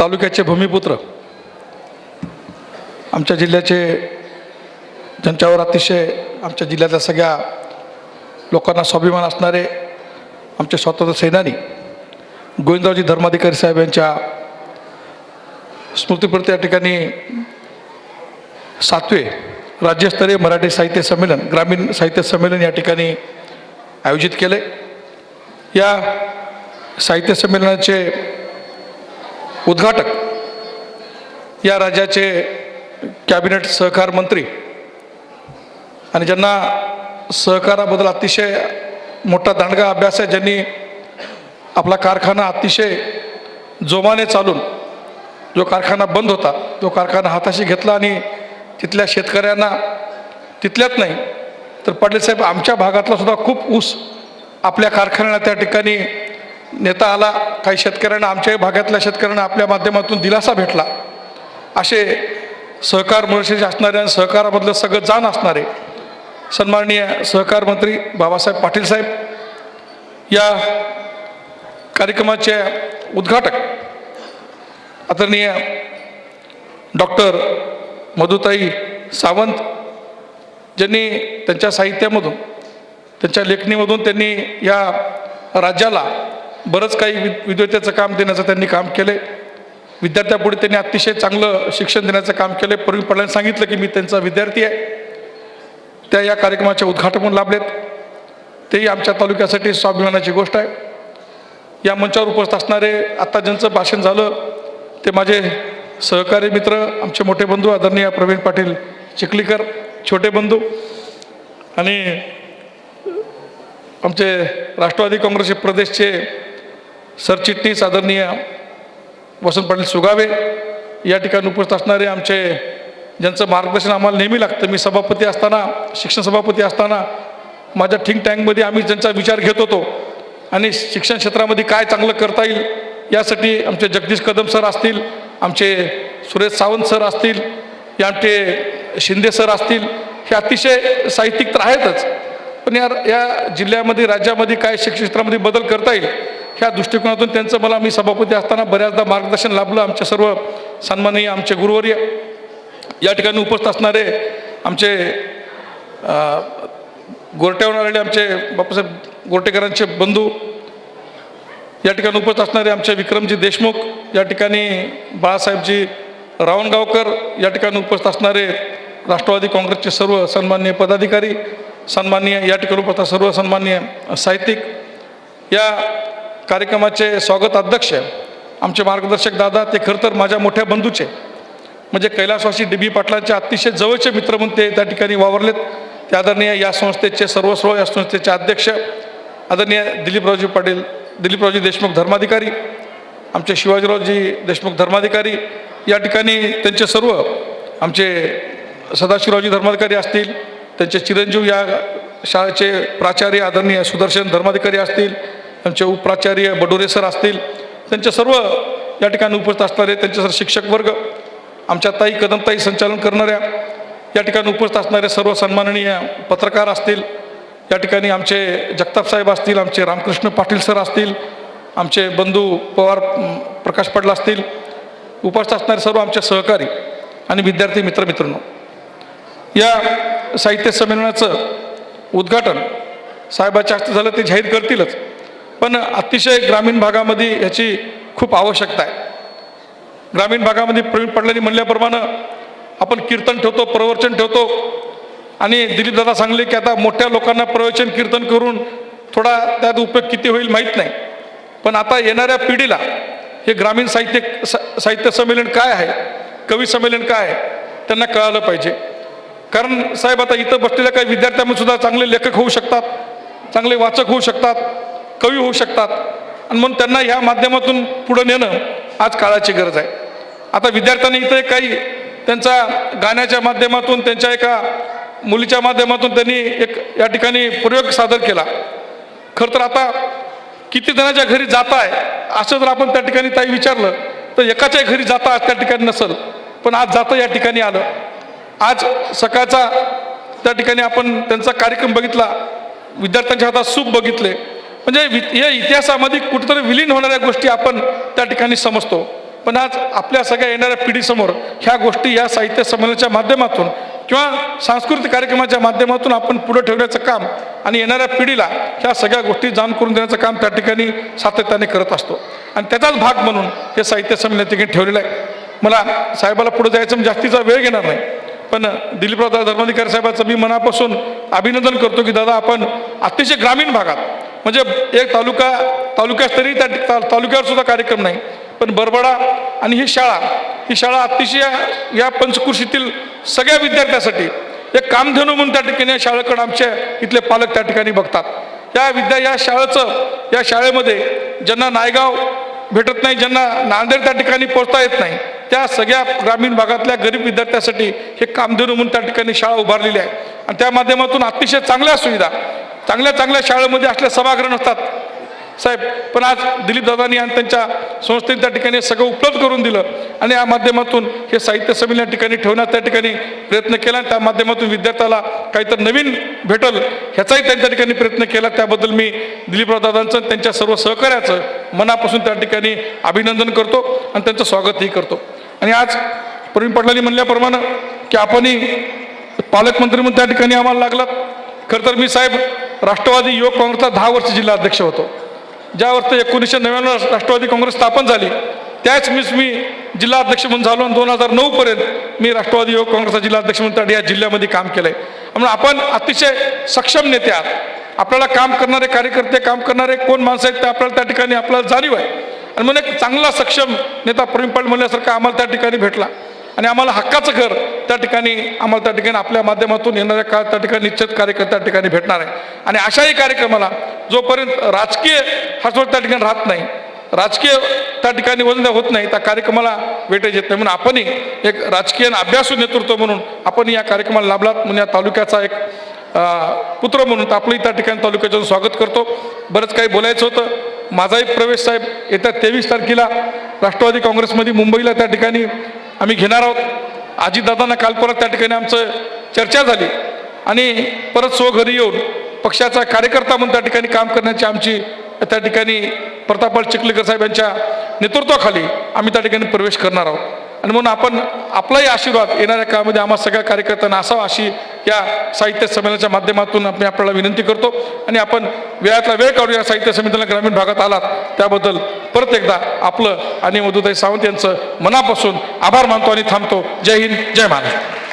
तालुक्याचे भूमिपुत्र. आमच्या जिल्ह्याचे ज्यांच्यावर अतिशय आमच्या जिल्ह्यातल्या सगळ्या लोकांना स्वाभिमान असणारे आमचे स्वातंत्र्य सेनानी गोविंदरावजी धर्माधिकारी साहेब यांच्या स्मृतीप्रती या ठिकाणी सातवे राज्यस्तरीय मराठी साहित्य संमेलन ग्रामीण साहित्य संमेलन या ठिकाणी आयोजित केले. या साहित्य संमेलनाचे उद्घाटक या राज्याचे कॅबिनेट सहकार मंत्री आणि ज्यांना सहकाराबद्दल अतिशय मोठा दांडगा अभ्यास आहे ज्यांनी आपला कारखाना अतिशय जोमाने चालून जो कारखाना बंद होता तो कारखाना हाताशी घेतला आणि तिथल्या शेतकऱ्यांना तिथल्याच नाही तर पाटील साहेब आमच्या भागातला सुद्धा खूप ऊस आपल्या कारखान्याला त्या ठिकाणी नेता आला काही शेतकऱ्यांना आमच्याही भागातल्या शेतकऱ्यांना आपल्या माध्यमातून दिलासा भेटला. असे सहकार मुळशीचे असणारे आणि सहकारामधलं सगळं जाण असणारे सन्माननीय सहकार मंत्री बाबासाहेब पाटील साहेब या कार्यक्रमाचे उद्घाटक आदरणीय डॉक्टर मधुताई सावंत ज्यांनी त्यांच्या साहित्यामधून त्यांच्या लेखणीमधून त्यांनी या राज्याला बरंच काही वि विद्वतेचं काम देण्याचं त्यांनी काम केले विद्यार्थ्यापुढे त्यांनी अतिशय चांगलं शिक्षण देण्याचं काम केले प्रवीण पडल्याने सांगितलं की मी त्यांचा विद्यार्थी आहे. त्या या कार्यक्रमाचे उद्घाटन लाभलेत. तेही आमच्या तालुक्यासाठी स्वाभिमानाची गोष्ट आहे. या मंचावर उपस्थित असणारे आत्ता ज्यांचं भाषण झालं ते माझे सहकारी मित्र आमचे मोठे बंधू आदरणीय प्रवीण पाटील चिखलीकर छोटे बंधू आणि आमचे राष्ट्रवादी काँग्रेसचे प्रदेशचे सरचिटणीस आदरणीय वसंत पाटील सुगावे या ठिकाणी उपस्थित असणारे आमचे ज्यांचं मार्गदर्शन आम्हाला नेहमी लागतं. मी सभापती असताना शिक्षण सभापती असताना माझ्या थिंक टँकमध्ये आम्ही ज्यांचा विचार घेत होतो आणि शिक्षण क्षेत्रामध्ये काय चांगलं करता येईल यासाठी आमचे जगदीश कदम सर असतील आमचे सुरेश सावंत सर असतील या आमचे शिंदे सर असतील हे अतिशय साहित्यिक तर आहेतच. पण या या जिल्ह्यामध्ये राज्यामध्ये काय शिक्षण क्षेत्रामध्ये बदल करता येईल ह्या दृष्टिकोनातून त्यांचं मला मी सभापती असताना बऱ्याचदा मार्गदर्शन लाभलं आमचे सर्व सन्माननीय आमचे गुरुवर्य. या ठिकाणी उपस्थित असणारे आमचे गोरट्यावर आलेले आमचे बापूसाहेब गोरटेकरांचे बंधू या ठिकाणी उपस्थित असणारे आमचे विक्रमजी देशमुख या ठिकाणी बाळासाहेबजी रावणगावकर या ठिकाणी उपस्थित असणारे राष्ट्रवादी काँग्रेसचे सर्व सन्माननीय पदाधिकारी सन्माननीय या ठिकाणी उपस्थित सर्व सन्माननीय साहित्यिक या कार्यक्रमाचे स्वागत अध्यक्ष आमचे मार्गदर्शक दादा ते खरं तर माझ्या मोठ्या बंधूचे म्हणजे कैलासवासी डी बी पाटलांचे अतिशय जवळचे मित्र म्हणून ते त्या ठिकाणी वावरलेत. ते आदरणीय या संस्थेचे सर्वस्व या संस्थेचे अध्यक्ष आदरणीय दिलीपरावजी पाटील दिलीपरावजी देशमुख धर्माधिकारी आमचे शिवाजीरावजी देशमुख धर्माधिकारी या ठिकाणी त्यांचे सर्व आमचे सदाशिवरावजी धर्माधिकारी असतील त्यांचे चिरंजीव या शाळेचे प्राचार्य आदरणीय सुदर्शन धर्माधिकारी असतील त्यांचे उपप्राचार्य बडोरे सर असतील त्यांचे सर्व या ठिकाणी उपस्थित असणारे त्यांचे सर शिक्षक वर्ग आमच्या ताई कदमताई संचालन करणाऱ्या या ठिकाणी उपस्थित असणारे सर्व सन्माननीय पत्रकार असतील या ठिकाणी आमचे जगताप साहेब असतील आमचे रामकृष्ण पाटील सर असतील आमचे बंधू पवार प्रकाश पडला असतील उपस्थित असणारे सर्व आमचे सहकारी आणि विद्यार्थी मित्रमित्रांनो या साहित्य संमेलनाचं उद्घाटन साहेबाच्या हस्ते झालं ते जाहीर करतीलच. पण अतिशय ग्रामीण भागामध्ये ह्याची खूप आवश्यकता आहे. ग्रामीण भागामध्ये प्रवीण पडल्याने म्हणल्याप्रमाणे आपण कीर्तन ठेवतो प्रवचन ठेवतो. आणि दिलीपदादा सांगले की आता मोठ्या लोकांना प्रवचन कीर्तन करून थोडा त्यात उपयोग किती होईल माहीत नाही. पण आता येणाऱ्या पिढीला हे ग्रामीण साहित्य स- साहित्य संमेलन काय आहे कवी संमेलन काय आहे त्यांना कळालं पाहिजे. कारण साहेब आता इथं बसलेल्या काही विद्यार्थ्यांमध्ये सुद्धा चांगले लेखक होऊ शकतात चांगले वाचक होऊ शकतात. कवी होऊ शकतात. आणि म्हणून त्यांना ह्या माध्यमातून पुढं नेणं आज काळाची गरज आहे. आता विद्यार्थ्यांनी इथं काही त्यांचा गाण्याच्या माध्यमातून त्यांच्या एका मुलीच्या माध्यमातून त्यांनी एक या ठिकाणी प्रयोग सादर केला. खरं तर आता किती जणांच्या घरी जात आहे असं जर आपण त्या ठिकाणी ताई विचारलं तर एकाच्या घरी जाता आज त्या ठिकाणी नसल पण आज जातं या ठिकाणी आलं. आज सकाळचा त्या ठिकाणी आपण त्यांचा कार्यक्रम बघितला विद्यार्थ्यांच्या हातात सूप बघितले म्हणजे वि- या इतिहासामध्ये कुठेतरी विलीन होणाऱ्या गोष्टी आपण त्या ठिकाणी समजतो. पण आज आपल्या सगळ्या येणाऱ्या पिढीसमोर ह्या गोष्टी या साहित्य संमेलनाच्या माध्यमातून किंवा सांस्कृतिक कार्यक्रमाच्या माध्यमातून आपण पुढे ठेवण्याचं काम आणि येणाऱ्या पिढीला ह्या सगळ्या गोष्टी जाण करून देण्याचं काम त्या ठिकाणी सातत्याने करत असतो. आणि त्याचाच भाग म्हणून हे साहित्य संमेलन ठिकाणी ठेवलेलं आहे. मला साहेबाला पुढे जायचं म्हणजे जास्तीचा वेळ घेणार नाही. पण दिलीपराव धर्माधिकारी साहेबाचं मी मनापासून अभिनंदन करतो की दादा आपण अतिशय ग्रामीण भागात म्हणजे एक तालुका तालुक्यास्तरीय त्या ता- तालुक्यावर सुद्धा कार्यक्रम नाही. पण बरबडा आणि ही शाळा ही शाळा अतिशय या पंचकृषीतील सगळ्या विद्यार्थ्यासाठी एक कामधेनू म्हणून त्या ठिकाणी शाळेकडं आमच्या आमचे इथले पालक त्या ठिकाणी बघतात. या विद्या या शाळेचं या शाळेमध्ये ज्यांना नायगाव भेटत नाही ज्यांना नांदेड त्या ठिकाणी पोहोचता येत नाही त्या सगळ्या ग्रामीण भागातल्या गरीब विद्यार्थ्यासाठी हे कामधेनू म्हणून त्या ठिकाणी शाळा उभारलेली आहे. आणि त्या माध्यमातून अतिशय चांगल्या सुविधा चांगल्या चांगल्या शाळेमध्ये असल्या सभागृह नसतात. साहेब पण आज दिलीप दादानी आणि त्यांच्या संस्थेने त्या ठिकाणी सगळं उपलब्ध करून दिलं आणि या माध्यमातून हे साहित्य संमेलन या ठिकाणी ठेवण्यात त्या ठिकाणी प्रयत्न केला आणि त्या माध्यमातून विद्यार्थ्याला काहीतरी नवीन भेटल ह्याचाही त्यांच्या ठिकाणी प्रयत्न केला. त्याबद्दल मी दिलीपराव दादांचं त्यांच्या सर्व सहकार्याचं मनापासून त्या ठिकाणी अभिनंदन करतो आणि त्यांचं स्वागतही करतो. आणि आज प्रवीण पाटलांनी म्हणल्याप्रमाणे की आपणही पालकमंत्री म्हणून त्या ठिकाणी आम्हाला लागलात. खरं तर मी साहेब राष्ट्रवादी युवक काँग्रेसचा दहा वर्ष जिल्हा अध्यक्ष होतो. ज्या वर्षी एकोणीसशे नव्याण्णव राष्ट्रवादी काँग्रेस स्थापन झाली त्याच मीच मी जिल्हा अध्यक्ष म्हणून झालो आणि दोन हजार नऊपर्यंत मी राष्ट्रवादी युवक काँग्रेसचा जिल्हा अध्यक्ष म्हणून त्या या जिल्ह्यामध्ये काम केलं आहे म्हणून आपण अतिशय सक्षम नेते आहात. आपल्याला काम करणारे कार्यकर्ते काम करणारे कोण माणसं आहेत ते आपल्याला त्या ठिकाणी आपल्याला जाणीव आहे. आणि म्हणून एक चांगला सक्षम नेता प्रवीण पाटील म्हणल्यासारखा आम्हाला त्या ठिकाणी भेटला. आणि आम्हाला हक्काचं घर त्या ठिकाणी आम्हाला त्या ठिकाणी आपल्या माध्यमातून येणाऱ्या काळात त्या ठिकाणी निश्चित कार्यक्रम त्या ठिकाणी भेटणार आहे. आणि अशाही कार्यक्रमाला जोपर्यंत राजकीय हसवट त्या ठिकाणी राहत नाही राजकीय त्या ठिकाणी वजन होत नाही त्या कार्यक्रमाला वेटेज येत नाही. म्हणून आपणही एक राजकीय आणि अभ्यासू नेतृत्व म्हणून आपण या कार्यक्रमाला लाभलात. म्हणून या तालुक्याचा एक पुत्र म्हणून आपलंही त्या ठिकाणी तालुक्याचं स्वागत करतो. बरंच काही बोलायचं होतं. माझाही प्रवेश साहेब येत्या तेवीस तारखेला राष्ट्रवादी काँग्रेसमध्ये मुंबईला त्या ठिकाणी आम्ही घेणार आहोत. अजितदादांना काल परत त्या ठिकाणी आमचं चर्चा झाली. आणि परत स्वघरी येऊन पक्षाचा कार्यकर्ता म्हणून त्या ठिकाणी काम करण्याची आमची त्या ठिकाणी प्रतापराव चिखलीकर साहेब यांच्या नेतृत्वाखाली आम्ही त्या ठिकाणी प्रवेश करणार आहोत. आणि म्हणून आपण आपलाही आशीर्वाद येणाऱ्या काळामध्ये आम्हा सगळ्या कार्यकर्त्यांना असावा अशी या साहित्य संमेलनाच्या माध्यमातून आपण आपल्याला विनंती करतो आणि आपण वेळातला वेळ काढून या साहित्य संमेलनाला ग्रामीण भागात आलात त्याबद्दल परत एकदा आपलं आणि मधुताई सावंत यांचं मनापासून आभार मानतो आणि थांबतो. जय हिंद जय महाराष्ट्र.